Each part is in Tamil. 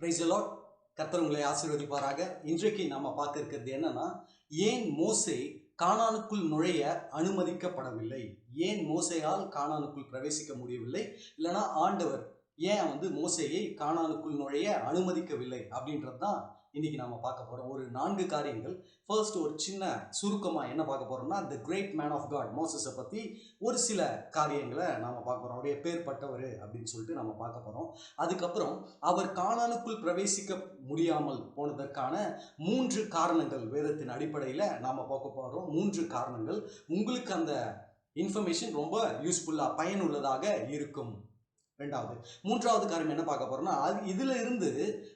பிரைஸ் லார்ட் கர்த்தர் உங்களை ஆசீர்வதிப்பாராக. இன்றைக்கு நாம் பார்க்க இருக்கிறது என்னன்னா ஏன் மோசே காணானுக்குள் நுழைய அனுமதிக்கப்படவில்லை? ஏன் மோசையால் காணானுக்குள் பிரவேசிக்க முடியவில்லை? இல்லைன்னா ஆண்டவர் ஏன் வந்து மோசையை காணானுக்குள் நுழைய அனுமதிக்கவில்லை? அப்படின்றது தான் இன்னைக்கு நாம பார்க்க போறோம். ஒரு நான்கு காரியங்கள். ஃபர்ஸ்ட் ஒரு சின்ன சுருக்கமா என்ன பார்க்க போறோம்னா the great man of God மோசஸை பத்தி ஒரு சில காரியங்களை நாம பார்க்க போறோம். அவருடைய பேர் பட்டவர் அப்படின்னு சொல்லிட்டு நம்ம பார்க்க போறோம். அதுக்கப்புறம் அவர் காணானுக்குள் பிரவேசிக்க முடியாமல் போனதற்கான மூன்று காரணங்கள் வேதத்தின் அடிப்படையில் நாம பார்க்க போறோம். மூன்று காரணங்கள். உங்களுக்கு அந்த இன்ஃபர்மேஷன் ரொம்ப யூஸ்ஃபுல்லாக பயனுள்ளதாக இருக்கும். ரெண்டாவது. மூன்றாவது காரியம் என்ன பார்க்க போறோம்னா அது இதுல இருந்து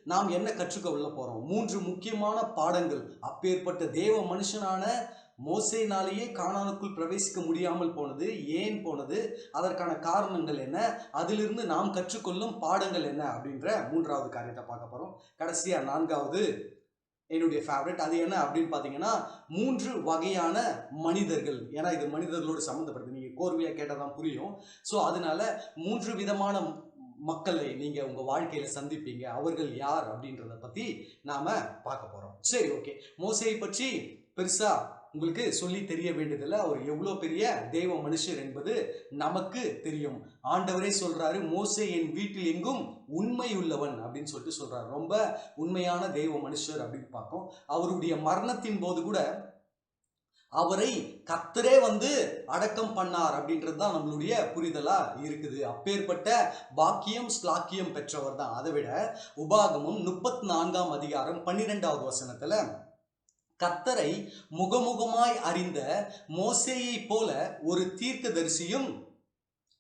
நாம் என்ன கற்றுக்கொள்ள போறோம்? மூன்று முக்கியமான பாடங்கள். அப்பேற்பட்ட தேவ மனுஷனான மோசைனாலேயே காணானுக்குள் பிரவேசிக்க முடியாமல் போனது. ஏன் போனது? அதற்கான காரணங்கள் என்ன? அதிலிருந்து நாம் கற்றுக்கொள்ளும் பாடங்கள் என்ன? அப்படின்ற மூன்றாவது காரியத்தை பார்க்க போறோம். கடைசியா நான்காவது. என்னுடைய ஃபேவரட் அது என்ன அப்படின்னு பார்த்தீங்கன்னா மூன்று வகையான மனிதர்கள். ஏன்னா இது மனிதர்களோடு சம்மந்தப்படுது கோர்வையாக கேட்டால் தான் புரியும். ஸோ அதனால மூன்று விதமான மக்களை நீங்கள் உங்கள் வாழ்க்கையில் சந்திப்பீங்க. அவர்கள் யார் அப்படின்றத பற்றி நாம் பார்க்க போகிறோம் சரி ஓகே மோசையை பற்றி பெருசாக உங்களுக்கு சொல்லி தெரிய வேண்டியதில்லை. அவர் எவ்வளோ பெரிய தெய்வ மனுஷர் என்பது நமக்கு தெரியும். ஆண்டவரே சொல்கிறாரு மோசே என் வீட்டில் எங்கும் உண்மை உள்ளவன் அப்படின்னு சொல்லிட்டு சொல்கிறார் ரொம்ப உண்மையான தெய்வ மனுஷர் அப்படின்னு பார்ப்போம் அவருடைய மரணத்தின் போது கூட அவரை கத்தரே வந்து அடக்கம் பண்ணார் அப்படின்றது தான் நம்மளுடைய புரிதலாக இருக்குது. அப்பேற்பட்ட பாக்கியம் ஸ்லாக்கியம் பெற்றவர் தான் அதை விட உபாகமும் முப்பத்தி நான்காம் அதிகாரம் பன்னிரெண்டாவது வசனத்தில் கத்தரை முகமுகமாய் அறிந்த மோசேயை போல ஒரு தீர்க்கதரிசியும்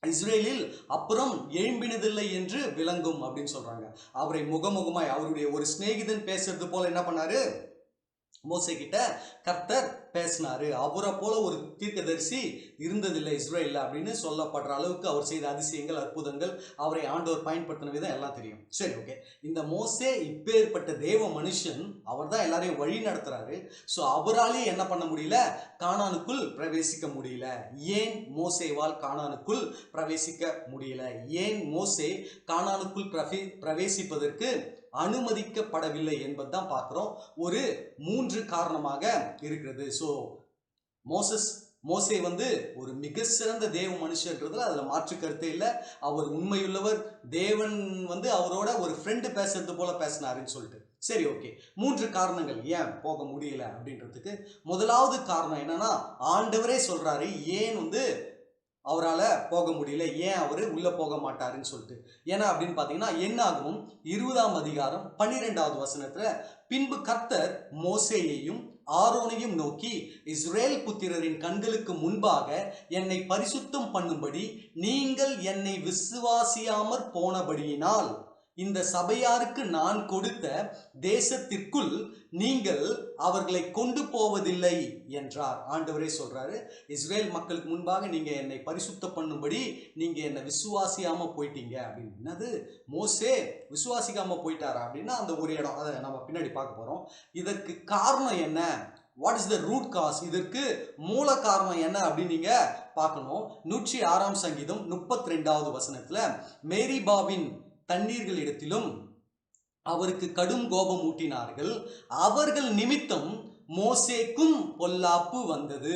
இஸ்ரேலில் அப்புறம் எழும்பினதில்லை என்று விளங்கும் அப்படின்னு சொல்றாங்க. அவரை முகமுகமாய் அவருடைய ஒரு சிநேகிதன் பேசுறது போல என்ன பண்ணாரு? மோசை கிட்ட கர்த்தர் பேசினாரு. அவரை போல ஒரு தீர்க்கதரிசி இருந்ததில்லை இஸ்ரேலில் அப்படின்னு சொல்லப்படுற அளவுக்கு அவர் செய்த அதிசயங்கள் அற்புதங்கள் அவரை ஆண்டவர் பயன்படுத்தின விதம் எல்லாம் தெரியும். சரி ஓகே இந்த மோசே இப்பேற்பட்ட தேவ மனுஷன் அவர் தான் எல்லாரையும் வழி நடத்துறாரு. ஸோ அவராலே என்ன பண்ண முடியல? காணானுக்குள் பிரவேசிக்க முடியல. ஏன் மோசேவால் காணானுக்குள் பிரவேசிக்க முடியல? ஏன் மோசே காணானுக்குள் பிரவே பிரவேசிப்பதற்கு அனுமதிக்கப்படவில்லை என்பதுதான் பார்க்குறோம். ஒரு மூன்று காரணமாக இருக்கிறது. ஸோ மோசஸ் மோசே வந்து ஒரு மிக சிறந்த தேவ மனுஷன்றதுல அதில் மாற்று கருத்தே இல்லை. அவர் உண்மையுள்ளவர். தேவன் வந்து அவரோட ஒரு ஃப்ரெண்டு பேசுறது போல பேசினாருன்னு சொல்லிட்டு. சரி ஓகே மூன்று காரணங்கள் ஏன் போக முடியல அப்படின்றதுக்கு முதலாவது காரணம் என்னன்னா ஆண்டவரே சொல்றாரு ஏன் வந்து அவரால் போக முடியல. ஏன் அவர் உள்ளே போக மாட்டாருன்னு சொல்லிட்டு. ஏன்னா அப்படின்னு பார்த்தீங்கன்னா என்னாகும் இருபதாம் அதிகாரம் பன்னிரெண்டாவது வசனத்தில் பின்பு கர்த்தர் மோசேயையும் ஆரோனையும் நோக்கி இஸ்ரேல் புத்திரரின் கண்களுக்கு முன்பாக என்னை பரிசுத்தம் பண்ணும்படி நீங்கள் என்னை விசுவாசியாமற் போனபடியினால் இந்த சபையாருக்கு நான் கொடுத்த தேசத்திற்குள் நீங்கள் அவர்களை கொண்டு போவதில்லை என்றார். ஆண்டவரே சொல்றாரு இஸ்ரேல் மக்களுக்கு முன்பாக நீங்க என்னை பரிசுத்த பண்ணும்படி நீங்க என்னை விசுவாசியாம போயிட்டீங்க. அப்படின்னு என்னது? மோசே விசுவாசிக்காம போயிட்டாரா அப்படின்னா அந்த ஒரு இடம் அதை நம்ம பின்னாடி பார்க்க போறோம். இதற்கு காரணம் என்ன? What is the root cause இதற்கு மூல காரணம் என்ன அப்படின்னு நீங்க பார்க்கணும். நூற்றி ஆறாம் சங்கீதம் முப்பத்தி ரெண்டாவது வசனத்துல மேரி பாபின் தண்ணீர்களிடத்திலும் அவருக்கு கடும் கோபம் ஊட்டினார்கள். அவர்கள் நிமித்தம் மோசேக்கும் பொல்லாப்பு வந்தது.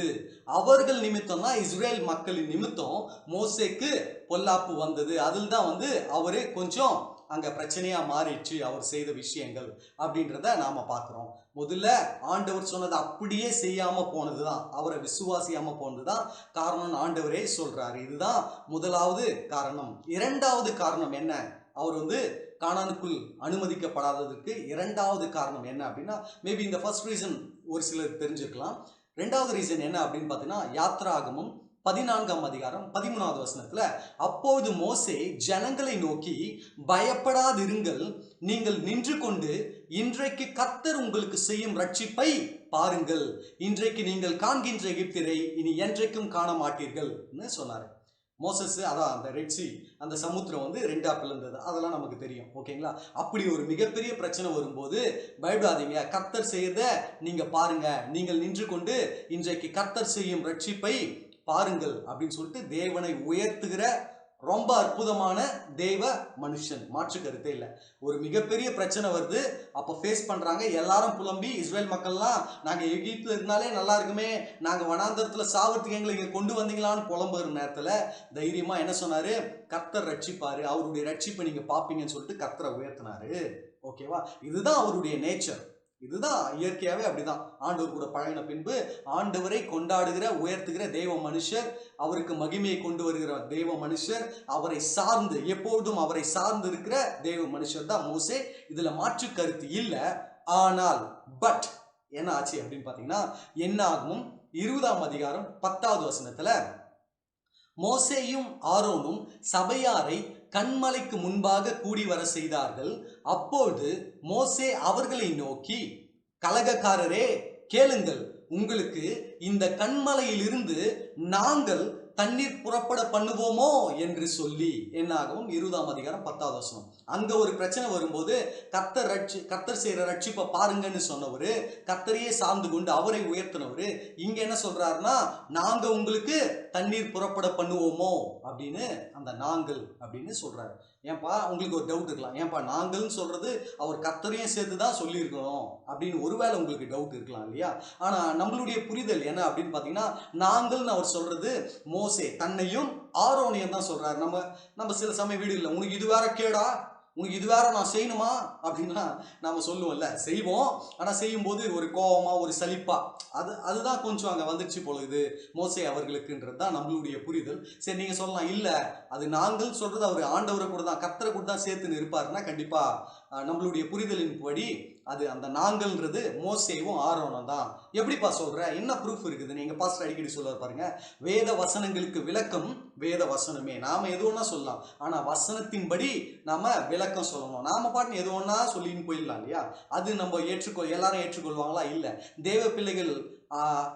அவர்கள் நிமித்தம்னா இஸ்ரேல் மக்களின் நிமித்தம் மோசேக்கு பொல்லாப்பு வந்தது. அதில் தான் வந்து அவரு கொஞ்சம் அங்கே பிரச்சனையாக மாறிடுச்சு அவர் செய்த விஷயங்கள் அப்படின்றத நாம் பார்க்குறோம். முதல்ல ஆண்டவர் சொன்னது அப்படியே செய்யாமல் போனது தான் அவரை விசுவாசியாம போனதுதான் காரணம் ஆண்டவரே சொல்கிறாரு இதுதான் முதலாவது காரணம். இரண்டாவது காரணம் என்ன? அவர் வந்து காணானுக்குள் அனுமதிக்கப்படாததற்கு இரண்டாவது காரணம் என்ன அப்படின்னா மேபி இந்த ஃபர்ஸ்ட் ரீசன் ஒரு சிலர் தெரிஞ்சுக்கலாம் ரெண்டாவது ரீசன் என்ன அப்படின்னு பார்த்தீங்கன்னா யாத்ராகமும் பதினான்காம் அதிகாரம் பதிமூணாவது வசனத்துல அப்போது மோசே ஜனங்களை நோக்கி பயப்படாதிருங்கள் நீங்கள் நின்று கொண்டு இன்றைக்கு கத்தர் உங்களுக்கு செய்யும் ரட்சிப்பை பாருங்கள். இன்றைக்கு நீங்கள் காண்கின்ற எகிப்திரை இனி என்றைக்கும் காண மாட்டீர்கள்னு சொன்னார். மோசஸ் அதான் அந்த ரெட்சி அந்த சமுத்திரம் வந்து ரெண்டா பிளந்தது. அதெல்லாம் நமக்கு தெரியும். ஓகேங்களா? அப்படி ஒரு மிகப்பெரிய பிரச்சனை வரும்போது பயப்படாதீங்க. கர்த்தர் செய்யறத நீங்கள் பாருங்க. நீங்கள் நின்று கொண்டு இன்றைக்கு கர்த்தர் செய்யும் ரட்சிப்பை பாருங்கள் அப்படின்னு சொல்லிட்டு தேவனை உயர்த்துகிற ரொம்ப அற்புதமான தெய்வ மனுஷன். மாற்று கருத்தே இல்லை. ஒரு மிகப்பெரிய பிரச்சனை வருது. அப்போ ஃபேஸ் பண்ணுறாங்க எல்லாரும் புலம்பி இஸ்ரேல் மக்கள்லாம் நாங்கள் எகிப்தில் இருந்தாலே நல்லா இருக்குமே. நாங்கள் வனாந்தரத்தில் சாவத்துக்கு எங்களை இங்கே கொண்டு வந்தீங்களான்னு புலம்புற நேரத்தில் தைரியமாக என்ன சொன்னார்? கர்த்தர் ரட்சிப்பார். அவருடைய ரட்சிப்பை நீங்கள் பார்ப்பீங்கன்னு சொல்லிட்டு கர்த்தரை உயர்த்தினாரு. ஓகேவா? இதுதான் அவருடைய நேச்சர் இதுதான் இயற்கையாகவே அப்படிதான். ஆண்டவர் கூட பழகின பின்பு ஆண்டவரை கொண்டாடுகிற உயர்த்துகிற தெய்வ மனுஷர் அவருக்கு மகிமையை கொண்டு வருகிற தெய்வ மனுஷர் அவரை சார்ந்து எப்போதும் அவரை சார்ந்து இருக்கிற தெய்வ மனுஷர் தான் மோசே. இதுல மாற்று கருத்து இல்லை. ஆனால் பட் என்ன ஆச்சு அப்படின்னு பார்த்தீங்கன்னா என்ன ஆகும் இருபதாம் அதிகாரம் பத்தாவது வசனத்துல மோசேயும் ஆரோனும் சபையாரை கண்மலைக்கு முன்பாக கூடி வர செய்தார்கள். அப்பொழுது மோசே அவர்களை நோக்கி கலகக்காரரே கேளுங்கள். உங்களுக்கு இந்த கண்மலையிலிருந்து நாங்கள் தண்ணீர் புறப்பட பண்ணுவோமோ என்று சொல்லி என்னாகவும் இருபதாம் அதிகாரம் பத்தாவது வசனம். அங்க ஒரு பிரச்சனை வரும்போது கர்த்தர் ரட்சி கர்த்தர் செய்யற ரட்சிப்பை பாருங்கன்னு சொன்னவர் கர்த்தரையே சார்ந்து கொண்டு அவரை உயர்த்தினவர் இங்க என்ன சொல்றாருன்னா நாங்க உங்களுக்கு தண்ணீர் புறப்பட பண்ணுவோமோ? அப்படின்னு அந்த நாங்கள் அப்படின்னு சொல்றாரு. ஏன்பா உங்களுக்கு ஒரு டவுட் இருக்கலாம். ஏன்பா நாங்கள்னு சொல்கிறது அவர் கத்தரையும் சேர்த்து தான் சொல்லியிருக்கணும் அப்படின்னு ஒருவேளை உங்களுக்கு டவுட் இருக்கலாம் இல்லையா? ஆனால் நம்மளுடைய புரிதல் என்ன அப்படின்னு பார்த்தீங்கன்னா நாங்கள்னு அவர் சொல்கிறது மோசே தன்னையும் ஆரோனியம் தான் சொல்கிறாரு நம்ம நம்ம சில சமயம் வீடுகளில் உனக்கு இது வேற கேடா உனக்கு இது வேற நான் செய்யணுமா? அப்படின்னா நாம் சொல்லுவோம்ல. செய்வோம். ஆனால் செய்யும்போது ஒரு கோபமாக ஒரு சலிப்பாக அது அதுதான் கொஞ்சம் அங்கே வந்துச்சு பொழுது மோசை மோசே அவர்களுக்குன்றது தான் நம்மளுடைய புரிதல். சரி நீங்கள் சொல்லலாம். இல்லை அது நாங்கள் சொல்கிறது அவர் ஆண்டவரை கூட தான் கத்தரை கூட தான் சேர்த்துன்னு இருப்பாருன்னா கண்டிப்பாக நம்மளுடைய புரிதலின் படி அது அந்த நாங்கள்ன்றது மோசேவும் ஆரோனம் தான். எப்படிப்பா சொல்ற? என்ன ப்ரூஃப் இருக்குது? நீங்க பாஸ்டர் அடிக்கடி சொல்லுவார் பாருங்க. வேத வசனங்களுக்கு விளக்கம் வேத வசனமே. நாம எது ஒன்றா சொல்லலாம். ஆனா வசனத்தின்படி நாம விளக்கம் சொல்லணும். நாம பாட்டுன்னு எது ஒன்றா சொல்லின்னு போயிடலாம் இல்லையா? அது நம்ம ஏற்றுக்கொள் எல்லாரும் ஏற்றுக்கொள்வாங்களா? இல்லை. தேவ பிள்ளைகள்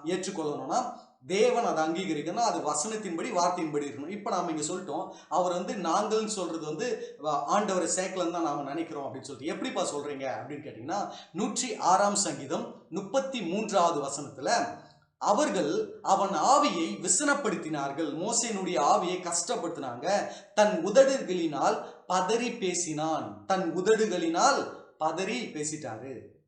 ஏற்றுக்கொள்ளணும்னா தேவன் அதை அங்கீகரிக்கணும் அது வசனத்தின்படி வார்த்தையின்படி இருக்கணும். இப்போ நாம் இங்கே சொல்லிட்டோம் அவர் வந்து நாங்கள்னு சொல்கிறது வந்து வ- ஆண்டவரை தான் நாம் நினைக்கிறோம் அப்படின்னு சொல்லிட்டு. எப்படிப்பா சொல்கிறீங்க அப்படின்னு கேட்டிங்கன்னா நூற்றி ஆறாம் சங்கீதம் முப்பத்தி மூன்றாவது வசனத்தில் அவர்கள் அவன் ஆவியை விசனப்படுத்தினார்கள். மோசையினுடைய ஆவியை கஷ்டப்படுத்தினாங்க. தன் உதடுகளினால் பதறி பேசினான். தன் உதடுகளினால் பதறி பேசிட்டாரு.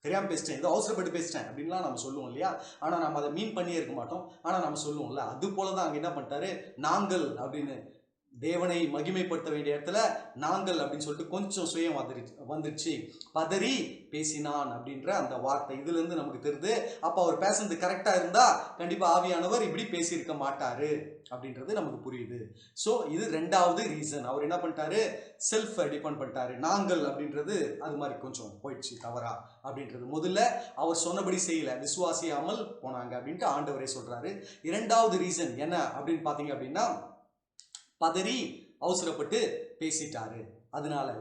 தெரியாமல் பேசிட்டேன் ஏதோ அவசரப்பட்டு பேசிட்டேன் அப்படின்லாம் நம்ம சொல்லுவோம் இல்லையா? ஆனால் நம்ம அதை மீன் பண்ணியே இருக்க மாட்டோம். ஆனால் நம்ம சொல்லுவோம்ல அது போல தான் அங்கே என்ன பண்ணிட்டாரு? நாங்கள் அப்படின்னு தேவனை மகிமைப்படுத்த வேண்டிய இடத்துல நாங்கள் அப்படின்னு சொல்லிட்டு கொஞ்சம் சுயம் வந்துருச்சு வந்துருச்சு. பதறி பேசினான் அப்படின்ற அந்த வார்த்தை இதுலேருந்து நமக்கு தெரிது அப்போ அவர் பேசுனது கரெக்டாக இருந்தால் கண்டிப்பாக ஆவியானவர் இப்படி பேசியிருக்க மாட்டார் அப்படின்றது நமக்கு புரியுது. ஸோ இது ரெண்டாவது ரீசன் அவர் என்ன பண்ணிட்டாரு? செல்ஃப் டிபெண்ட் பண்ணிட்டாரு. நாங்கள் அப்படின்றது அது மாதிரி கொஞ்சம் போயிடுச்சு தவறா அப்படின்றது. முதல்ல அவர் சொன்னபடி செய்யல விசுவாசியாமல் போனாங்க அப்படின்ட்டு ஆண்டவரே சொல்கிறாரு இரண்டாவது ரீசன் என்ன அப்படின்னு பார்த்தீங்க அப்படின்னா பதறி அவசரப்பட்டு பேசிட்டாரு. அதனால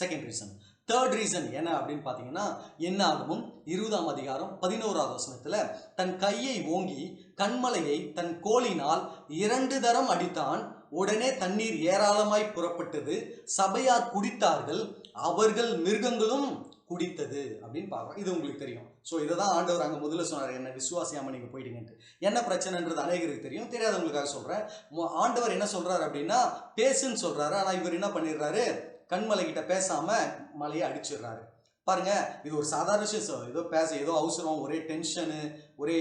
செகண்ட் ரீசன் தேர்ட் ரீசன் என்ன அப்படின்னு பார்த்தீங்கன்னா என்ன ஆகவும் இருபதாம் அதிகாரம் பதினோராவது வசனத்தில் தன் கையை ஓங்கி கண்மலையை தன் கோலினால் இரண்டு தரம் அடித்தான். உடனே தண்ணீர் ஏராளமாய் புறப்பட்டது. சபையார் குடித்தார்கள். அவர்கள் மிருகங்களும் குடித்தது அப்படின்னு பார்க்குறோம். இது உங்களுக்கு தெரியும். ஸோ இதை தான் ஆண்டவர் அங்கே முதல்ல சொன்னார். என்ன விசுவாசியாமல் நீங்கள் போயிட்டீங்கன்ட்டு என்ன பிரச்சனைன்றது அநேகருக்கு தெரியும். தெரியாதவங்களுக்காக சொல்கிறேன் ஆண்டவர் என்ன சொல்கிறார் அப்படின்னா பேசுன்னு சொல்கிறாரு ஆனால் இவர் என்ன பண்ணிடுறாரு? கண்மலை பேசாமல் மலையை அடிச்சிடுறாரு. பாருங்கள் இது ஒரு சாதாரண விஷயம் ஏதோ பேச ஏதோ அவசரம் ஒரே டென்ஷனு ஒரே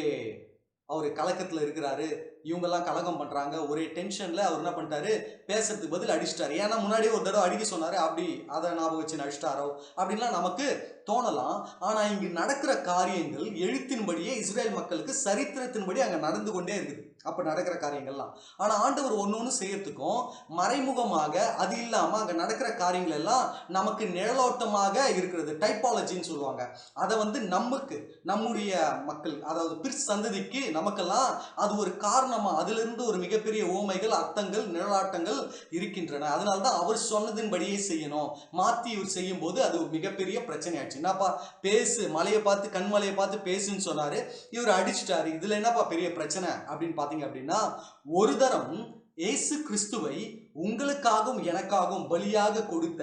அவர் கலக்கத்தில் இருக்கிறாரு. இவங்கெல்லாம் கலகம் பண்ணுறாங்க ஒரே டென்ஷனில் அவர் என்ன பண்ணிட்டாரு? பேசுறதுக்கு பதில் அடிச்சிட்டாரு. ஏன்னா முன்னாடியே ஒரு தடவை அடிக்க சொன்னார் அப்படி அதை ஞாபகம் வச்சு அடிச்சிட்டாரோ அப்படின்லாம் நமக்கு தோணலாம். ஆனால் இங்கு நடக்கிற காரியங்கள் எழுத்தின்படியே இஸ்ரேல் மக்களுக்கு சரித்திரத்தின்படி அங்கே நடந்து கொண்டே இருக்குது. அப்போ நடக்கிற காரியங்கள்லாம். ஆனால் ஆண்டவர் ஒன்று ஒன்று செய்யறதுக்கும் மறைமுகமாக அது இல்லாமல் அங்கே நடக்கிற காரியங்கள் எல்லாம் நமக்கு நிழலோட்டமாக இருக்கிறது. டைப்பாலஜின்னு சொல்லுவாங்க. அதை வந்து நமக்கு நம்முடைய மக்கள் அதாவது பிற் சந்ததிக்கு நமக்கெல்லாம் அது ஒரு காரணமாக அதிலிருந்து ஒரு மிகப்பெரிய ஓமைகள் அர்த்தங்கள் நிழலாட்டங்கள் இருக்கின்றன. அதனால தான் அவர் சொன்னதின்படியே செய்யணும். மாற்றி இவர் செய்யும் போது அது ஒரு மிகப்பெரிய பிரச்சனை ஆச்சு என்னப்பா பேசு மலையை பார்த்து கண்மலையை பார்த்து பேசுன்னு சொன்னார். இவர் அடிச்சிட்டாரு. இதில் என்னப்பா பெரிய பிரச்சனை? அப்படின்னு பார்த்தீங்க அப்படின்னா ஒரு தரம் இயேசு கிறிஸ்துவை உங்களுக்காகவும் எனக்காகவும் பலியாக கொடுத்த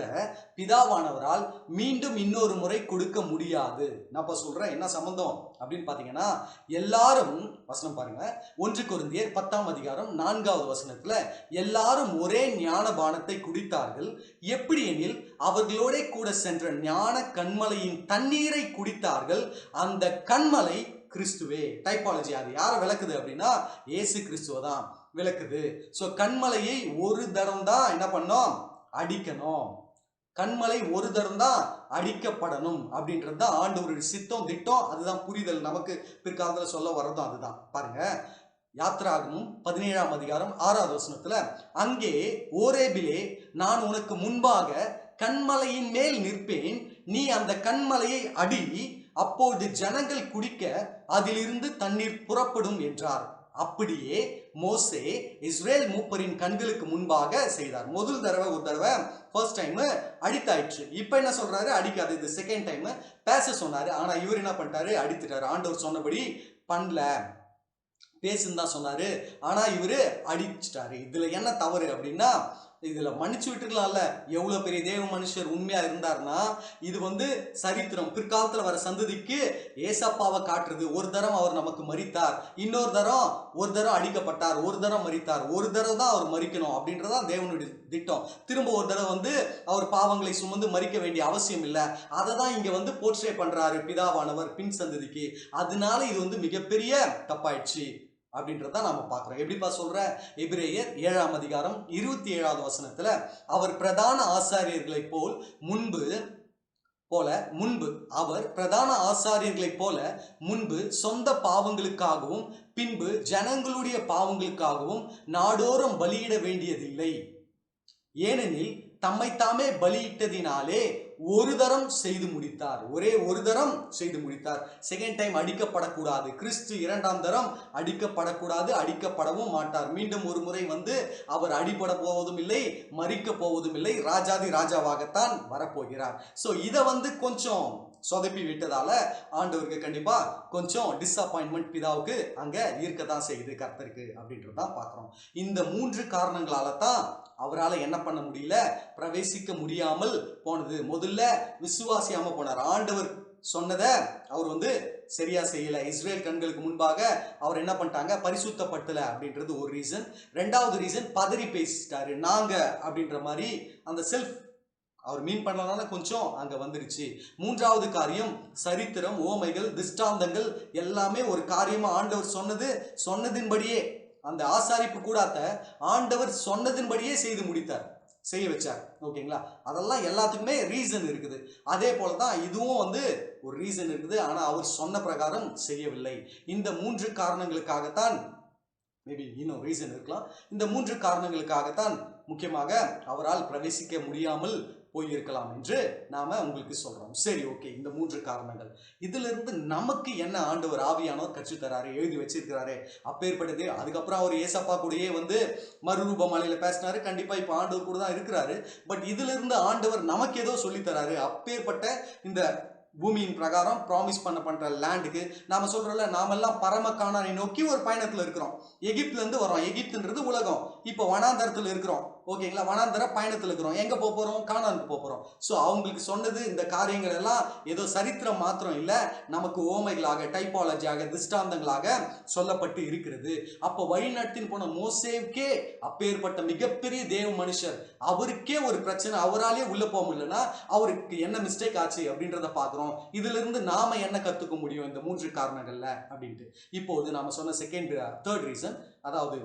பிதாவானவரால் மீண்டும் இன்னொரு முறை கொடுக்க முடியாது. நான் இப்போ சொல்றேன் என்ன சம்பந்தம்? அப்படின்னு பார்த்தீங்கன்னா எல்லாரும் வசனம் பாருங்க. ஒன்று குருந்தியர் பத்தாம் அதிகாரம் நான்காவது வசனத்துல எல்லாரும் ஒரே ஞான பானத்தை குடித்தார்கள். எப்படி எனில் அவர்களோட கூட சென்ற ஞான கண்மலையின் தண்ணீரை குடித்தார்கள். அந்த கண்மலை கிறிஸ்துவே. டைப்பாலஜி அது. யாரை விளக்குது அப்படின்னா இயேசு கிறிஸ்துவ தான் விளக்குது. ஸோ கண்மலையை ஒரு தரம் தான் என்ன பண்ணோம்? அடிக்கணும். கண்மலை ஒரு தரம் தான் அடிக்கப்படணும் அப்படின்றது தான் ஆண்டவருடைய சித்தம் திட்டம். அதுதான் புரிதல். நமக்கு பிற்காலத்தில் சொல்ல வர்றதும் அதுதான். பாருங்க. யாத்ராகமும் பதினேழாம் அதிகாரம் ஆறாவது வசனத்துல அங்கே ஓரேபிலே நான் உனக்கு முன்பாக கண்மலையின் மேல் நிற்பேன். நீ அந்த கண்மலையை அடி அப்போது ஜனங்கள் குடிக்க அதிலிருந்து தண்ணீர் புறப்படும் என்றார். அப்படியே மோசே இஸ்ரேல் மூப்பரின் கண்களுக்கு முன்பாக செய்தார். முதல் தடவை ஒரு தடவை ஃபர்ஸ்ட் டைம் அடித்தாயிற்று. இப்போ என்ன சொல்றாரு? அடிக்காது. இது செகண்ட் டைம் பேச சொன்னாரு. ஆனா இவர் என்ன பண்ணிட்டாரு? அடித்துட்டாரு. ஆண்டவர் சொன்னபடி பண்ணல. பேசுன்னு தான் சொன்னாரு. ஆனா இவர் அடிச்சிட்டாரு. இதுல என்ன தவறு அப்படின்னா இதுல மன்னிச்சு விட்டுருக்கலாம்ல. எவ்வளவு பெரிய தேவ மனுஷர் உண்மையா இருந்தாருன்னா இது வந்து சரித்திரம். பிற்காலத்துல வர சந்ததிக்கு ஏசப்பாவை காட்டுறது ஒரு தரம் அவர் நமக்கு மறித்தார் இன்னொரு தரம் ஒரு தரம் அடிக்கப்பட்டார் ஒரு தரம் மறித்தார் ஒரு தடவை தான் அவர் மறிக்கணும் அப்படின்றதான் தேவனுடைய திட்டம். திரும்ப ஒரு தடவை வந்து அவர் பாவங்களை சுமந்து மறிக்க வேண்டிய அவசியம் இல்லை. அதை தான் இங்க வந்து போர்ட்ரே பண்றாரு பிதாவானவர் பின் சந்ததிக்கு. அதனால இது வந்து மிகப்பெரிய தப்பாயிடுச்சு. அப்படின்றத நம்ம பார்க்குறோம். எப்படிப்பா சொல்கிற எபிரேயர் ஏழாம் அதிகாரம் இருபத்தி ஏழாவது வசனத்தில் அவர் பிரதான ஆசாரியர்களைப் போல் முன்பு போல முன்பு அவர் பிரதான ஆசாரியர்களைப் போல முன்பு சொந்த பாவங்களுக்காகவும் பின்பு ஜனங்களுடைய பாவங்களுக்காகவும் நாடோறும் பலியிட வேண்டியதில்லை. ஏனெனில் தம்மைத்தாமே பலியிட்டதினாலே ஒரு தரம் செய்து முடித்தார். ஒரே ஒரு தரம் செய்து முடித்தார். Second time அடிக்கப்படக்கூடாது. கிறிஸ்து இரண்டாம் தரம் அடிக்கப்படக்கூடாது அடிக்கப்படவும் மாட்டார். மீண்டும் ஒரு முறை வந்து அவர் அடிபட போவதும் இல்லை மறிக்க போவதும் இல்லை ராஜாதி ராஜாவாகத்தான் வரப்போகிறார். ஸோ இதை வந்து கொஞ்சம் சொதப்பி விட்டதால ஆண்டவருக்கு கண்டிப்பா கொஞ்சம் டிசப்பாயின்மெண்ட் பிதாவுக்கு அங்க இருக்கத்தான் செய்யுது கர்த்தருக்கு அப்படின்றது தான் பார்க்குறோம். இந்த மூன்று காரணங்களால தான் அவரால் என்ன பண்ண முடியல? பிரவேசிக்க முடியாமல் போனது. சொல்ல விசுவாசியாம போனார். ஆண்டவர் சொன்னதை அவர் வந்து சரியா செய்யல. இஸ்ரேல் கண்களுக்கு முன்பாக அவர் என்ன பண்ணிட்டாங்க? பரிசுத்தப்படுத்தல அப்படின்றது ஒரு ரீசன் ரெண்டாவது ரீசன் பதறி பேசிட்டாரு. நாங்க அப்படின்ற மாதிரி அந்த செல்ஃப் அவர் மீன் பண்ணனால கொஞ்சம் அங்க வந்துருச்சு. மூன்றாவது காரியம் சரித்திரம் ஓமைகள் திஷ்டாந்தங்கள் எல்லாமே ஒரு காரியமா ஆண்டவர் சொன்னது சொன்னதின்படியே அந்த ஆசாரிப்பு கூடாத்த ஆண்டவர் சொன்னதின்படியே செய்து முடித்தார். செய்ய வச்சார். ஓகேங்களா? அதெல்லாம் எல்லாத்துக்குமே ரீசன் இருக்குது. அதே போல தான் இதுவும் வந்து ஒரு ரீசன் இருக்குது. ஆனால் அவர் சொன்ன பிரகாரம் செய்யவில்லை. இந்த மூன்று காரணங்களுக்காகத்தான் மேபி இன்னும் ரீசன் இருக்கலாம். இந்த மூன்று காரணங்களுக்காகத்தான் முக்கியமாக அவரால் பிரவேசிக்க முடியாமல் போயிருக்கலாம் என்று நாம உங்களுக்கு சொல்றோம். சரி ஓகே இந்த மூன்று காரணங்கள். இதுல இருந்து நமக்கு என்ன ஆண்டவர் ஆவியானவர் கற்றுத்தராரு எழுதி வச்சிருக்கிறாரு? அப்பேற்பட்டது. அதுக்கப்புறம் அவர் ஏசப்பா கூடயே வந்து மறுரூப மலையில பேசினாரு. கண்டிப்பா இப்ப ஆண்டவர் கூட தான் இருக்கிறாரு. பட் இதுல இருந்து ஆண்டவர் நமக்கு ஏதோ சொல்லித்தராரு அப்பேற்பட்ட இந்த பூமியின் பிரகாரம் ப்ராமிஸ் பண்ண பண்ற லேண்டுக்கு நாம சொல்றோம்ல நாமெல்லாம் பரம நோக்கி ஒரு பயணத்துல இருக்கிறோம். எகிப்துல இருந்து வரோம் எகிப்துன்றது உலகம். இப்போ வனாந்தரத்தில் இருக்கிறோம். ஓகேங்களா வனாந்தர பயணத்தில் இருக்கிறோம். எங்கே போக போகிறோம் காணானுக்கு போக போகிறோம் ஸோ அவங்களுக்கு சொன்னது இந்த காரியங்கள் எல்லாம் ஏதோ சரித்திரம் மாத்திரம் இல்லை நமக்கு ஓமைகளாக டைப்பாலஜியாக திஷ்டாந்தங்களாக சொல்லப்பட்டு இருக்கிறது. அப்போ வழிநடத்தின் போன மோசேவுக்கே அப்பேற்பட்ட மிகப்பெரிய தேவ மனுஷர் அவருக்கே ஒரு பிரச்சனை அவராலே உள்ளே போக முடியலன்னா அவருக்கு என்ன மிஸ்டேக் ஆச்சு அப்படின்றத பார்க்குறோம். இதிலிருந்து நாம என்ன கற்றுக்க முடியும் இந்த மூன்று காரணங்களில்? அப்படின்ட்டு. இப்போது நாம் சொன்ன செகண்ட் தேர்ட் ரீசன் அதாவது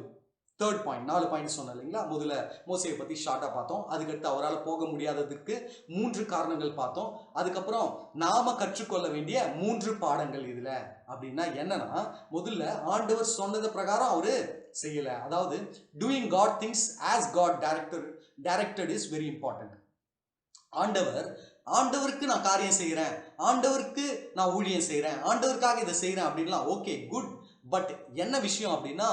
தேர்ட் பாயிண்ட் நாலு பாயிண்ட் சொன்னேன் இல்லைங்களா? முதல்ல மோசையை பற்றி ஷார்ட்டாக பார்த்தோம். அதுக்கடுத்து அவரால் போக முடியாததுக்கு மூன்று காரணங்கள் பார்த்தோம். அதுக்கப்புறம் நாம கற்றுக்கொள்ள வேண்டிய மூன்று பாடங்கள் இதில். அப்படின்னா என்னன்னா முதல்ல ஆண்டவர் சொன்னது பிரகாரம் அவர் செய்யலை. அதாவது doing God things as God director directed is very important ஆண்டவர் ஆண்டவருக்கு நான் காரியம் செய்கிறேன் ஆண்டவருக்கு நான் ஊழியம் செய்கிறேன் ஆண்டவருக்காக இதை செய்கிறேன் அப்படின்லாம் ஓகே குட் பட் என்ன விஷயம் அப்படின்னா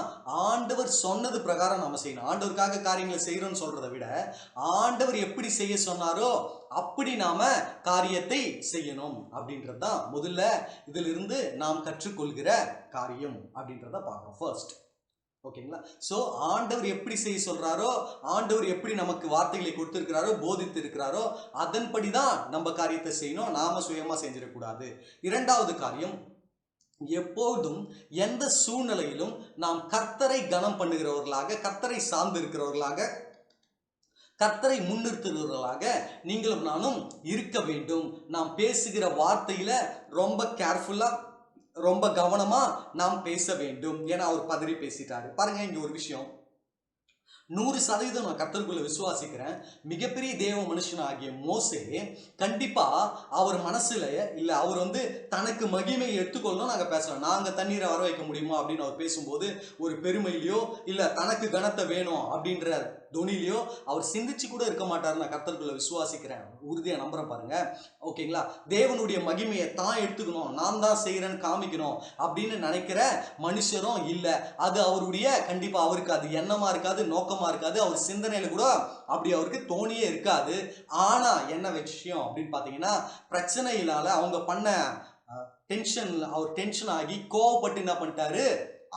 ஆண்டவர் சொன்னது பிரகாரம் நம்ம செய்யணும். ஆண்டவருக்காக காரியங்களை செய்கிறோம்னு சொல்கிறத விட ஆண்டவர் எப்படி செய்ய சொன்னாரோ அப்படி நாம் காரியத்தை செய்யணும் அப்படின்றது தான் முதல்ல இதிலிருந்து நாம் கற்றுக்கொள்கிற காரியம் அப்படின்றத பார்க்குறோம். ஃபர்ஸ்ட் ஓகேங்களா ஸோ ஆண்டவர் எப்படி செய்ய சொல்கிறாரோ ஆண்டவர் எப்படி நமக்கு வார்த்தைகளை கொடுத்துருக்கிறாரோ போதித்து இருக்கிறாரோ அதன்படி தான் நம்ம காரியத்தை செய்யணும். நாம் சுயமாக செஞ்சிடக்கூடாது. இரண்டாவது காரியம் எப்போதும் எந்த சூழ்நிலையிலும் நாம் கர்த்தரை கனம் பண்ணுகிறவர்களாக கர்த்தரை சார்ந்து இருக்கிறவர்களாக கர்த்தரை முன்னிறுத்துகிறவர்களாக நீங்களும் நானும் இருக்க வேண்டும். நாம் பேசுகிற வார்த்தையில ரொம்ப கேர்ஃபுல்லா ரொம்ப கவனமா நாம் பேச வேண்டும். ஏன்னா அவர் பதறி பேசிட்டாரு. பாருங்க இங்க ஒரு விஷயம். நூறு சதவீதம் நான் கர்த்தருக்குள்ள விசுவாசிக்கிறேன். மிகப்பெரிய தேவ மனுஷன் ஆகிய மோசே கண்டிப்பா அவர் மனசுல இல்ல அவர் வந்து தனக்கு மகிமை எடுத்துக்கொள்ளணும் நாங்க பேசலாம் நாங்க தண்ணீரை வர வைக்க முடியுமா அப்படின்னு அவர் பேசும்போது ஒரு பெருமையிலையோ இல்ல தனக்கு கனத்தை வேணும் அப்படின்ற தோனிலையோ அவர் சிந்திச்சு கூட இருக்க மாட்டார் நான் கர்த்தர்களை விசுவாசிக்கிறேன். உறுதியாக நம்புறேன் பாருங்க. ஓகேங்களா? தேவனுடைய மகிமையை தான் எடுத்துக்கணும். நான் தான் செய்கிறேன்னு காமிக்கணும் அப்படின்னு நினைக்கிற மனுஷரும் இல்லை. அது அவருடைய கண்டிப்பாக அவருக்கு அது எண்ணமாக இருக்காது நோக்கமாக இருக்காது. அவர் சிந்தனையில் கூட அப்படி அவருக்கு தோணியே இருக்காது. ஆனால் என்ன விஷயம் அப்படின்னு பார்த்தீங்கன்னா பிரச்சனையினால அவங்க பண்ண டென்ஷன் அவர் டென்ஷன் ஆகி கோவப்பட்டு என்ன பண்ணிட்டாரு?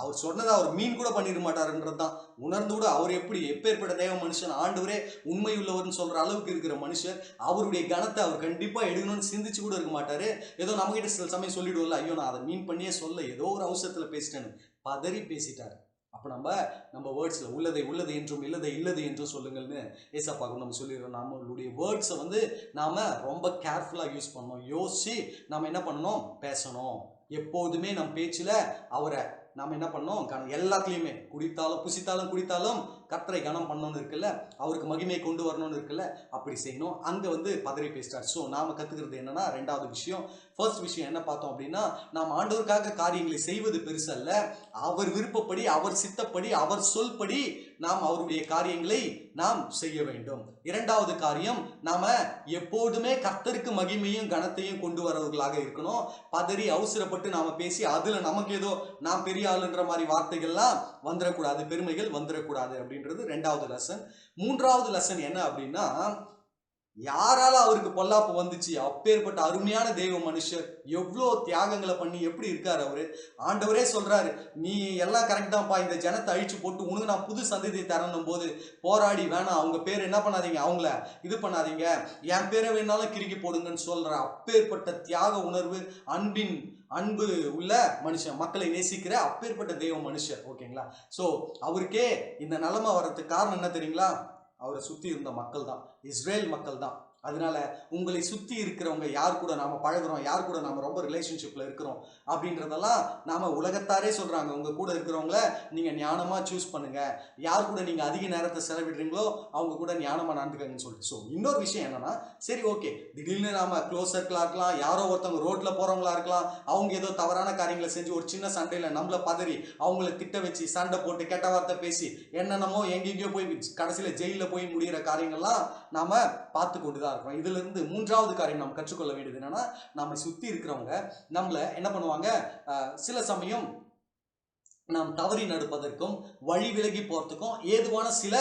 அவர் சொன்னதை அவர் மீன் கூட பண்ணிட மாட்டாருன்றது தான். உணர்ந்து கூட அவர் எப்படி எப்பேற்பட்ட தேவ மனுஷன் ஆண்டவரே உண்மை உள்ளவர்னு சொல்கிற அளவுக்கு இருக்கிற மனுஷர் அவருடைய கணத்தை அவர் கண்டிப்பாக எடுக்கணும்னு சிந்திச்சு கூட இருக்க மாட்டார். ஏதோ நம்மகிட்ட சில சமயம் சொல்லிடுவோம்ல ஐயோ நான் அதை மீன் பண்ணியே சொல்ல ஏதோ ஒரு அவசரத்தில் பேசிட்டேன்னு. பதறி பேசிட்டார். அப்போ நம்ம நம்ம வேர்ட்ஸில் உள்ளதை உள்ளது என்றும் இல்லதை இல்லது என்றும் சொல்லுங்கள்னு ஏசப்பாக்கும் நம்ம சொல்லிடுறோம். நம்மளுடைய வேர்ட்ஸை வந்து நாம் ரொம்ப கேர்ஃபுல்லாக யூஸ் பண்ணணும். யோசித்து நம்ம என்ன பண்ணணும்? பேசணும். எப்போதுமே நம் பேச்சில் அவரை நாம் என்ன பண்ணோம் எல்லாத்துலேயுமே. குடித்தாலும் புசித்தாலும் குடித்தாலும் கர்த்தரை கனம் பண்ணணும்னு இருக்குல்ல அவருக்கு மகிமையை கொண்டு வரணும்னு இருக்குல்ல அப்படி செய்யணும். அங்கே வந்து பதறி பேசிட்டார் ஸோ நாம் கற்றுக்கிறது என்னென்னா ரெண்டாவது விஷயம். ஃபர்ஸ்ட் விஷயம் என்ன பார்த்தோம் அப்படின்னா நாம் ஆண்டவருக்காக காரியங்களை செய்வது பெருசல்ல. அவர் விருப்பப்படி அவர் சித்தப்படி அவர் சொல்படி நாம் அவருடைய காரியங்களை நாம் செய்ய வேண்டும். இரண்டாவது காரியம் நாம எப்போதுமே கர்த்தருக்கு மகிமையும் கனத்தையும் கொண்டு வரவர்களாக இருக்கணும். பதறி அவசரப்பட்டு நாம பேசி அதுல நமக்கு ஏதோ நான் பெரிய ஆளுன்ற மாதிரி வார்த்தைகள்லாம் வந்துடக்கூடாது பெருமைகள் வந்துடக்கூடாது அப்படின்றது ரெண்டாவது லெசன் மூன்றாவது லெசன் என்ன அப்படின்னா யாரால அவருக்கு பொல்லாப்பு வந்துச்சு? அப்பேற்பட்ட அருமையான தெய்வ மனுஷர் எவ்வளோ தியாகங்களை பண்ணி எப்படி இருக்காரு அவரு? ஆண்டவரே சொல்றாரு நீ எல்லாம் கரெக்ட் தான்ப்பா. இந்த ஜனத்தை அழிச்சு போட்டு உனக்கு நான் புது சந்ததியை தரணும் போது போராடி வேணாம். அவங்க பேர் என்ன பண்ணாதீங்க? அவங்கள இது பண்ணாதீங்க. என் பேரை வேணாலும் கிறுக்கி போடுங்கன்னு சொல்ற அப்பேற்பட்ட தியாக உணர்வு அன்பின் அன்பு உள்ள மனுஷன் மக்களை நேசிக்கிற அப்பேற்பட்ட தெய்வ மனுஷர். ஓகேங்களா? ஸோ அவருக்கே இந்த நிலமை வர்றதுக்கு காரணம் என்ன தெரியுங்களா? அவரை சுற்றி இருந்த மக்கள் தான் இஸ்ரேல் மக்கள் தான் அதனால உங்களை சுற்றி இருக்கிறவங்க யார் கூட நாம் பழகுறோம் யார் கூட நாம் ரொம்ப ரிலேஷன்ஷிப்பில் இருக்கிறோம் அப்படின்றதெல்லாம் நாம் உலகத்தாரே சொல்கிறாங்க உங்கள் கூட இருக்கிறவங்கள நீங்கள் ஞானமாக சூஸ் பண்ணுங்கள் யார் கூட நீங்கள் அதிக நேரத்தை செலவிடுறீங்களோ அவங்க கூட ஞானமாக நடந்துக்கங்கன்னு சொல்லிட்டு. ஸோ இன்னொரு விஷயம் என்னன்னா சரி ஓகே திடீர்னு நாம் க்ளோஸ் சர்க்கிளாக இருக்கலாம் யாரோ ஒருத்தவங்க ரோட்டில் போகிறவங்களா இருக்கலாம் அவங்க ஏதோ தவறான காரியங்களை செஞ்சு ஒரு சின்ன சண்டையில் நம்மள பதறி அவங்கள திட்ட வச்சு சண்டை போட்டு கெட்ட வார்த்தை பேசி என்னென்னமோ எங்கெங்கேயோ போய் கடைசியில் ஜெயிலில் போய் முடிகிற காரியங்கள்லாம் நாம் பார்த்து கொண்டு தான் இருக்கிறோம் இதுல இருந்து மூன்றாவது காரியம் நாம் கற்றுக்கொள்ள வேண்டியது என்னன்னா நம்மை சுற்றி இருக்கிறவங்க நம்மள என்ன பண்ணுவாங்க சில சமயம் நாம் தவறி நடப்பதற்கும் வழி விலகி போகிறதுக்கும் ஏதுவான சில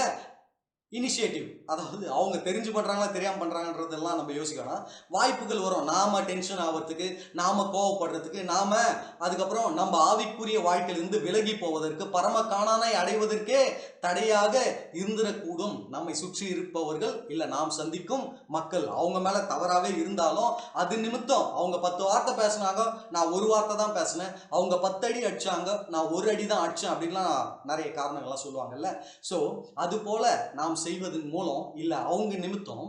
இனிஷியேட்டிவ் அதாவது அவங்க தெரிஞ்சு பண்ணுறாங்களா தெரியாமல் பண்ணுறாங்கன்றதெல்லாம் நம்ம யோசிக்கணும். வாய்ப்புகள் வரும். நாம் டென்ஷன் ஆகிறதுக்கு நாம் கோவப்படுறதுக்கு நாம் அதுக்கப்புறம் நம்ம ஆவிக்குரிய வாழ்க்கையிலிருந்து விலகி போவதற்கு பரம காணானை அடைவதற்கே தடையாக இருந்திடக்கூடும். நம்மை சுற்றி இருப்பவர்கள் இல்லை நாம் சந்திக்கும் மக்கள் அவங்க மேலே தவறாகவே இருந்தாலும் அது நிமித்தம் அவங்க பத்து வார்த்தை பேசினாங்க நான் ஒரு வார்த்தை தான் பேசினேன். அவங்க பத்து அடி அடித்தாங்க நான் ஒரு அடி தான் அடித்தேன் அப்படின்லாம் நிறைய காரணங்கள்லாம் சொல்லுவாங்கல்ல. ஸோ அதுபோல் நாம் செய்வதன் மூலம் இல்லை அவங்க நிமித்தம்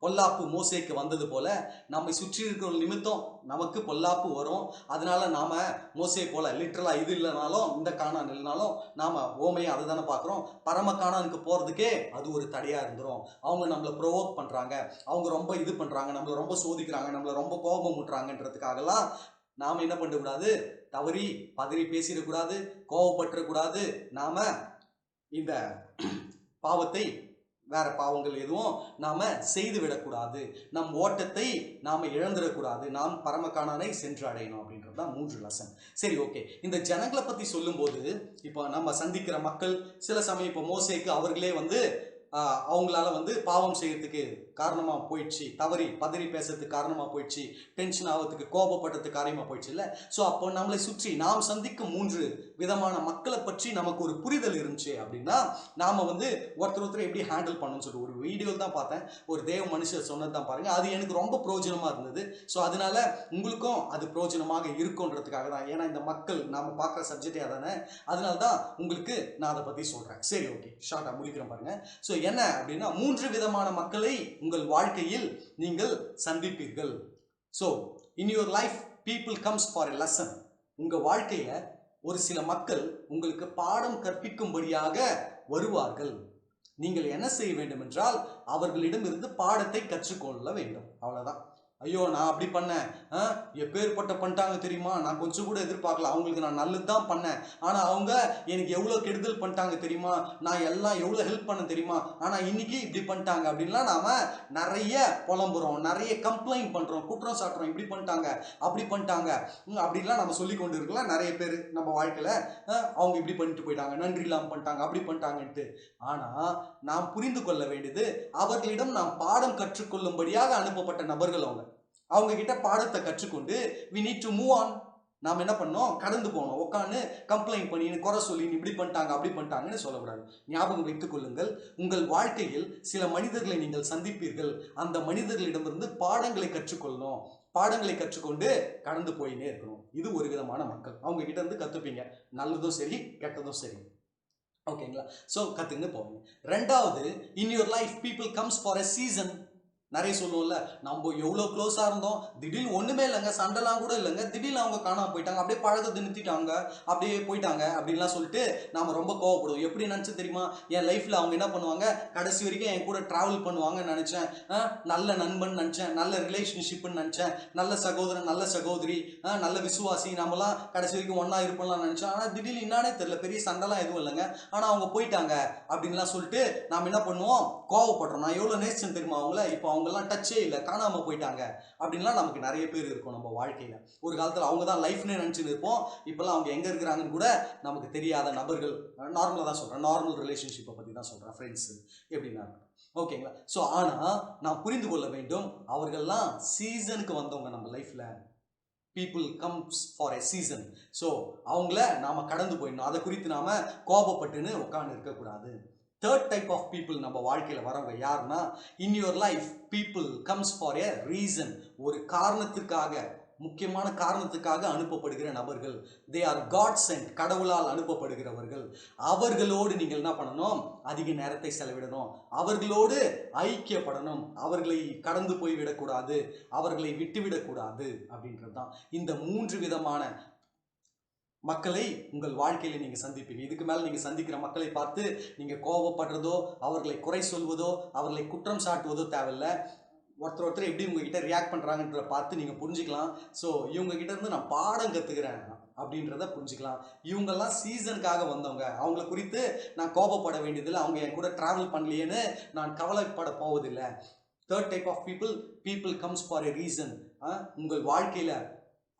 பொல்லாப்பு மோசேக்கு வந்தது போல நம்மை சுற்றி இருக்கிற நிமித்தம் நமக்கு பொல்லாப்பு வரும். அதனால நாம மோசே போல லிட்டரலா இது இல்லைனாலும் இந்த காணான் இல்லைனாலும் நாம ஓமையை அதை தானே பார்க்குறோம். பரம காணானுக்கு போறதுக்கே அது ஒரு தடையா இருந்துரும். அவங்க நம்மளை ப்ரொவோக் பண்றாங்க. அவங்க ரொம்ப இது பண்றாங்க. நம்மளை ரொம்ப சோதிக்கிறாங்க. நம்மளை ரொம்ப கோபம் விட்டுறாங்கன்றதுக்காகலாம் நாம என்ன பண்ணக்கூடாது? தவறி பதறி பேசிடக்கூடாது. கோவப்பட்டுறக்கூடாது. நாம இந்த பாவத்தை வேற பாவங்கள் எதுவும் நாம் செய்து விடக்கூடாது நம் ஓட்டத்தை நாம் இழந்துடக்கூடாது. நாம் பரமக்கானனை சென்று அடையணும் அப்படின்றது தான் மூன்று லெசன் சரி ஓகே இந்த ஜனங்களை பற்றி சொல்லும்போது இப்போ நம்ம சந்திக்கிற மக்கள் சில சமயம் இப்போ மோசேக்கு அவர்களே வந்து அவங்களால வந்து பாவம் செய்யறதுக்கு காரணமாக போயிடுச்சு. தவறி பதறி பேசுறதுக்கு காரணமாக போயிடுச்சு. டென்ஷன் ஆகிறதுக்கு கோபப்படுறதுக்கு காரியமாக போயிடுச்சு இல்லை? ஸோ அப்போ நம்மளை சுற்றி நாம் சந்திக்கும் மூன்று விதமான மக்களை பற்றி நமக்கு ஒரு புரிதல் இருந்துச்சு அப்படின்னா நாம் வந்து ஒருத்தர் ஒருத்தர் எப்படி ஹேண்டில் பண்ணணும்னு சொல்லிட்டு ஒரு வீடியோ தான் பார்த்தேன். ஒரு தேவ மனுஷர் சொன்னது தான் பாருங்கள் அது எனக்கு ரொம்ப பிரோஜனமாக இருந்தது. ஸோ அதனால உங்களுக்கும் அது பிரோஜனமாக இருக்குன்றதுக்காக தான். ஏன்னா இந்த மக்கள் நாம் பார்க்குற சப்ஜெக்டே அதானே? அதனால தான் உங்களுக்கு நான் அதை பற்றி சொல்கிறேன் சரி ஓகே ஷார்ட்டா முடிக்கிறேன் பாருங்கள் ஸோ என்ன அப்படின்னா மூன்று விதமான மக்களை உங்கள் வாழ்க்கையில் நீங்கள் சந்திப்பீர்கள். So in your life people comes for a lesson உங்கள் வாழ்க்கையில் ஒரு சில மக்கள் உங்களுக்கு பாடம் கற்பிக்கும்படியாக வருவார்கள். நீங்கள் என்ன செய்ய வேண்டும் என்றால் அவர்களிடமிருந்து பாடத்தை கற்றுக்கொள்ள வேண்டும். அவ்வளோதான் ஐயோ நான் அப்படி பண்ணேன். ஆ, எப்பேற்பட்ட பண்ணிட்டாங்க தெரியுமா? நான் கொஞ்சம் கூட எதிர்பார்க்கல. அவங்களுக்கு நான் நல்லது தான் பண்ணேன். ஆனால் அவங்க எனக்கு எவ்வளோ கெடுதல் பண்ணிட்டாங்க தெரியுமா? நான் எல்லாம் எவ்வளோ ஹெல்ப் பண்ண தெரியுமா? ஆனால் இன்னைக்கு இப்படி பண்ணிட்டாங்க அப்படின்லாம் நாம் நிறைய புலம்புறோம். நிறைய கம்ப்ளைண்ட் பண்ணுறோம் குற்றம் சாட்டுறோம். இப்படி பண்ணிட்டாங்க. அப்படி பண்ணிட்டாங்க. ம், நம்ம சொல்லி கொண்டு இருக்கலாம் நிறைய பேர் நம்ம வாழ்க்கையில். அவங்க இப்படி பண்ணிட்டு போயிட்டாங்க. நன்றி இல்லாமல் பண்ணிட்டாங்க. அப்படி பண்ணிட்டாங்கன்ட்டு. ஆனால் நாம் புரிந்து கொள்ள வேண்டியது அவர்களிடம் நாம் பாடம் கற்றுக்கொள்ளும்படியாக அனுப்பப்பட்ட நபர்கள் அவங்க. அவங்க கிட்ட பாடத்தை கற்றுக்கொண்டு we need to move on நாம் என்ன பண்ணோம்? கடந்து போனோம். உட்காந்து கம்ப்ளைண்ட் பண்ணி குறை சொல்லி இப்படி பண்ணிட்டாங்க அப்படி பண்ணிட்டாங்கன்னு சொல்லக்கூடாது. ஞாபகம் வைத்துக் கொள்ளுங்கள் உங்கள் வாழ்க்கையில் சில மனிதர்களை நீங்கள் சந்திப்பீர்கள். அந்த மனிதர்களிடமிருந்து பாடங்களை கற்றுக்கொள்ளணும். பாடங்களை கற்றுக்கொண்டு கடந்து போயினே இருக்கணும். இது ஒரு விதமான மக்கள். அவங்க கிட்ட இருந்து கற்றுப்பீங்க நல்லதும் சரி கெட்டதும் சரி. ஓகேங்களா? ஸோ கற்றுங்க போவீங்க. ரெண்டாவது in your life people comes for a season நிறைய சொல்லுவோம்ல நம்ம எவ்வளோ க்ளோஸாக இருந்தோம் திடீர்னு ஒன்றுமே இல்லைங்க சண்டைலாம் கூட இல்லைங்க. திடீர்னு அவங்க காணாம போயிட்டாங்க அப்படியே பழக்கத்தை நிறுத்திட்டாங்க அப்படியே போயிட்டாங்க அப்படின்லாம் சொல்லிட்டு நாம் ரொம்ப கோவப்படுவோம். எப்படி நினச்சி தெரியுமா? என் லைஃப்பில் அவங்க என்ன பண்ணுவாங்க? கடைசி வரைக்கும் என் கூட ட்ராவல் பண்ணுவாங்கன்னு நினச்சேன். நல்ல நண்பன் நினச்சேன் நல்ல ரிலேஷன்ஷிப்னு நினச்சேன். நல்ல சகோதரன் நல்ல சகோதரி ஆ, நல்ல விசுவாசி நம்மலாம் கடைசி வரைக்கும் ஒன்றா இருப்போம்லாம் நினச்சேன் ஆனால் திடீர்னு என்னானே தெரியல பெரிய சண்டைலாம் எதுவும் இல்லைங்க. ஆனால் அவங்க போயிட்டாங்க அப்படின்லாம் சொல்லிட்டு நாம் என்ன பண்ணுவோம்? கோவப்படுறோம். நான் எவ்வளோ நேசிச்சேன் தெரியுமா அவங்கள? இப்போ அவங்கெல்லாம் டச்சே இல்லை காணாமல் போயிட்டாங்க. அப்படின்லாம் நமக்கு நிறைய பேர் இருக்கும் நம்ம வாழ்க்கையில். ஒரு காலத்தில் அவங்க தான் லைஃப்னே நினச்சின்னு இருப்போம். இப்போல்லாம் அவங்க எங்கே இருக்கிறாங்கன்னு கூட நமக்கு தெரியாத நபர்கள் நார்மலாக தான் சொல்கிறேன் நார்மல் ரிலேஷன்ஷிப்பை பற்றி தான் சொல்கிறேன் ஃப்ரெண்ட்ஸு எப்படின்னா ஓகேங்களா ஸோ ஆனால் நான் புரிந்து கொள்ள வேண்டும் அவர்கள்லாம் சீசனுக்கு வந்தவங்க நம்ம லைஃப்பில் people comes for a season so அவங்கள நாம் கடந்து போயிடணும். அதை குறித்து நாம் கோபப்பட்டுன்னு உட்காந்து இருக்கக்கூடாது. தேர்ட் டைப் ஆஃப் பீப்புள் நம்ம வாழ்க்கையில் வரவங்க யாருன்னா in your life people comes for a reason ஒரு காரணத்துக்காக முக்கியமான காரணத்துக்காக அனுப்பப்படுகிற நபர்கள் தே ஆர் காட் சென்ட் கடவுளால் அனுப்பப்படுகிறவர்கள். அவர்களோடு நீங்கள் என்ன பண்ணணும்? அதிக நேரத்தை செலவிடணும். அவர்களோடு ஐக்கியப்படணும். அவர்களை கடந்து போய் விடக்கூடாது அவர்களை விட்டுவிடக்கூடாது அப்படின்றது தான் இந்த மூன்று விதமான மக்களை உங்கள் வாழ்க்கையில் நீங்கள் சந்திப்பீங்க. இதுக்கு மேலே நீங்கள் சந்திக்கிற மக்களை பார்த்து நீங்கள் கோபப்படுறதோ அவர்களை குறை சொல்வதோ அவர்களை குற்றம் சாட்டுவதோ தேவையில்ல. ஒருத்தர் ஒருத்தர் எப்படி உங்ககிட்ட ரியாக்ட் பண்ணுறாங்கன்ற பார்த்து நீங்கள் புரிஞ்சுக்கலாம். ஸோ இவங்ககிட்ட இருந்து நான் பாடம் கற்றுக்கிறேன் அப்படின்றத புரிஞ்சுக்கலாம். இவங்கெல்லாம் சீசனுக்காக வந்தவங்க. அவங்கள குறித்து நான் கோபப்பட வேண்டியதில்லை. அவங்க என் கூட ட்ராவல் பண்ணலையேன்னு நான் கவலைப்பட போவதில்லை. Third type of people people comes for a reason உங்கள் வாழ்க்கையில்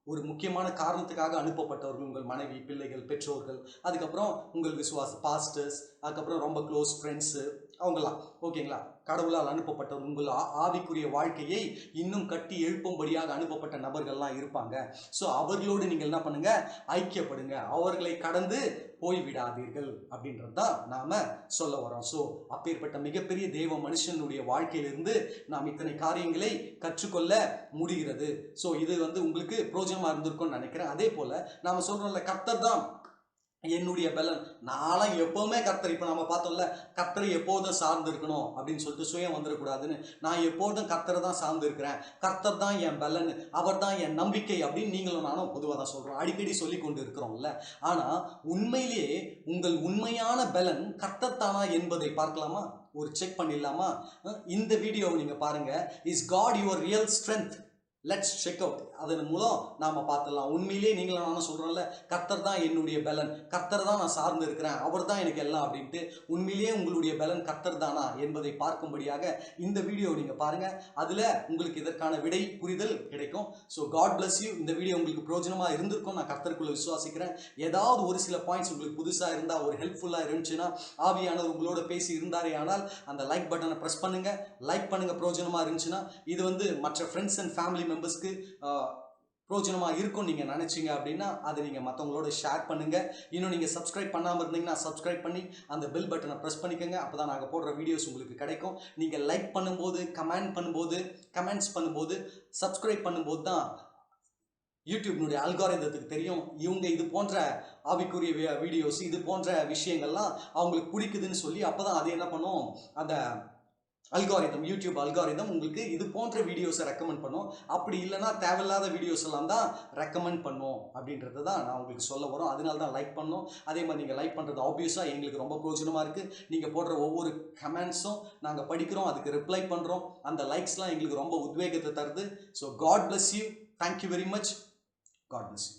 ஒரு முக்கியமான காரணத்துக்காக அனுப்பப்பட்டவர்கள் உங்கள் மனைவி பிள்ளைகள் பெற்றோர்கள் அதுக்கப்புறம் உங்கள் விசுவாச பாஸ்டர்ஸ் அதுக்கப்புறம் ரொம்ப க்ளோஸ் ஃப்ரெண்ட்ஸு அவங்களாம் ஓகேங்களா? கடவுளால் அனுப்பப்பட்ட உங்கள் ஆவிக்குரிய வாழ்க்கையை இன்னும் கட்டி எழுப்பும்படியாக அனுப்பப்பட்ட நபர்கள்லாம் இருப்பாங்க. ஸோ அவர்களோடு நீங்கள் என்ன பண்ணுங்க? ஐக்கியப்படுங்க. அவர்களை கடந்து போய் விடாதீர்கள் அப்படின்றது தான் நாம் சொல்ல வரோம் ஸோ அப்பேற்பட்ட மிகப்பெரிய தெய்வ மனுஷனுடைய வாழ்க்கையிலிருந்து நாம் இத்தனை காரியங்களை கற்றுக்கொள்ள முடிகிறது. ஸோ இது வந்து உங்களுக்கு பிரோஜனமா இருந்திருக்கும்னு நினைக்கிறேன். அதே போல் நாம் சொல்கிறோம்ல கர்த்தர் தான் என்னுடைய பலன். நானும் எப்போவுமே கர்த்தர் இப்போ நம்ம பார்த்தோம்ல கர்த்தர் எப்போதும் சார்ந்து இருக்கணும் அப்படின்னு சொல்லிட்டு சுயம் வந்துடக்கூடாதுன்னு நான் எப்போதும் கர்த்தரை தான் சார்ந்து இருக்கிறேன் கர்த்தர் தான் என் பலன் அவர் தான் என் நம்பிக்கை அப்படின்னு நீங்களும் நானும் பொதுவாக தான் சொல்கிறோம் அடிக்கடி சொல்லி கொண்டு இருக்கிறோம்ல ஆனால் உண்மையிலேயே உங்கள் உண்மையான பலன் கர்த்தர் தானா என்பதை பார்க்கலாமா? ஒரு செக் பண்ணிடலாமா? இந்த வீடியோவை நீங்கள் பாருங்கள் is God your real strength let's check out அதன் மூலம் நாம் பார்த்துடலாம். உண்மையிலேயே நீங்களும் நானும் சொல்கிறோம்ல கர்த்தர் தான் என்னுடைய பலன். கர்த்தர் தான் நான் சார்ந்து இருக்கிறேன். அவர் தான் எனக்கு எல்லாம் அப்படின்ட்டு உண்மையிலேயே உங்களுடைய பலன் கர்த்தர் தானா என்பதை பார்க்கும்படியாக இந்த வீடியோ நீங்கள் பாருங்கள் அதில் உங்களுக்கு இதற்கான விடை புரிதல் கிடைக்கும். ஸோ காட் பிளஸ் யூ இந்த வீடியோ உங்களுக்கு பிரோஜனமாக இருந்திருக்கும். நான் கர்த்தருக்குள்ள விசுவாசிக்கிறேன். ஏதாவது ஒரு சில பாயிண்ட்ஸ் உங்களுக்கு புதுசாக இருந்தால் ஒரு ஹெல்ப்ஃபுல்லாக இருந்துச்சுன்னா ஆவியானவர் உங்களோட பேசி இருந்தாரே ஆனால் அந்த லைக் பட்டனை ப்ரெஸ் பண்ணுங்கள் லைக் பண்ணுங்கள் பிரோஜனமாக இருந்துச்சுன்னா இது வந்து மற்ற ஃப்ரெண்ட்ஸ் அண்ட் ஃபேமிலி மெம்பர்ஸ்க்கு பிரோஜனமாக இருக்கும்னு நீங்கள் நினச்சிங்க அப்படின்னா அதை நீங்கள் மற்றவங்களோட ஷேர் பண்ணுங்கள் இன்னும் நீங்கள் சப்ஸ்கிரைப் பண்ணாமல் இருந்தீங்கன்னா சப்ஸ்கிரைப் பண்ணி அந்த பெல் பட்டனை ப்ரெஸ் பண்ணிக்கோங்க. அப்போ தான் நாங்கள் போடுற வீடியோஸ் உங்களுக்கு கிடைக்கும். நீங்கள் லைக் பண்ணும்போது கமெண்ட் பண்ணும்போது கமெண்ட்ஸ் பண்ணும்போது சப்ஸ்கிரைப் பண்ணும்போது தான் யூடியூப்னுடைய அல்காரிதத்துக்கு தெரியும். இவங்க இது போன்ற ஆவிக்குரிய வீடியோஸ் இது போன்ற விஷயங்கள்லாம் அவங்களுக்கு பிடிக்குதுன்னு சொல்லி அப்போ தான் அது என்ன பண்ணும்? அந்த அல்காரிதம் யூடியூப் அல்காரிதம் உங்களுக்கு இது போன்ற வீடியோஸை ரெக்கமெண்ட் பண்ணும். அப்படி இல்லைன்னா தேவையில்லாத வீடியோஸ் எல்லாம் தான் ரெக்கமெண்ட் பண்ணும் அப்படின்றது தான் நான் உங்களுக்கு சொல்ல வரோம். அதனால தான் லைக் பண்ணோம். அதே மாதிரி நீங்கள் லைக் பண்ணுறது ஆப்வியஸாக எங்களுக்கு ரொம்ப பிரோஜனமாக இருக்குது நீங்கள் போடுற ஒவ்வொரு கமெண்ட்ஸும் நாங்கள் படிக்கிறோம் அதுக்கு ரிப்ளை பண்ணுறோம் அந்த லைக்ஸ்லாம் எங்களுக்கு ரொம்ப உத்வேகத்தை தருது. So God bless you thank you very much God bless you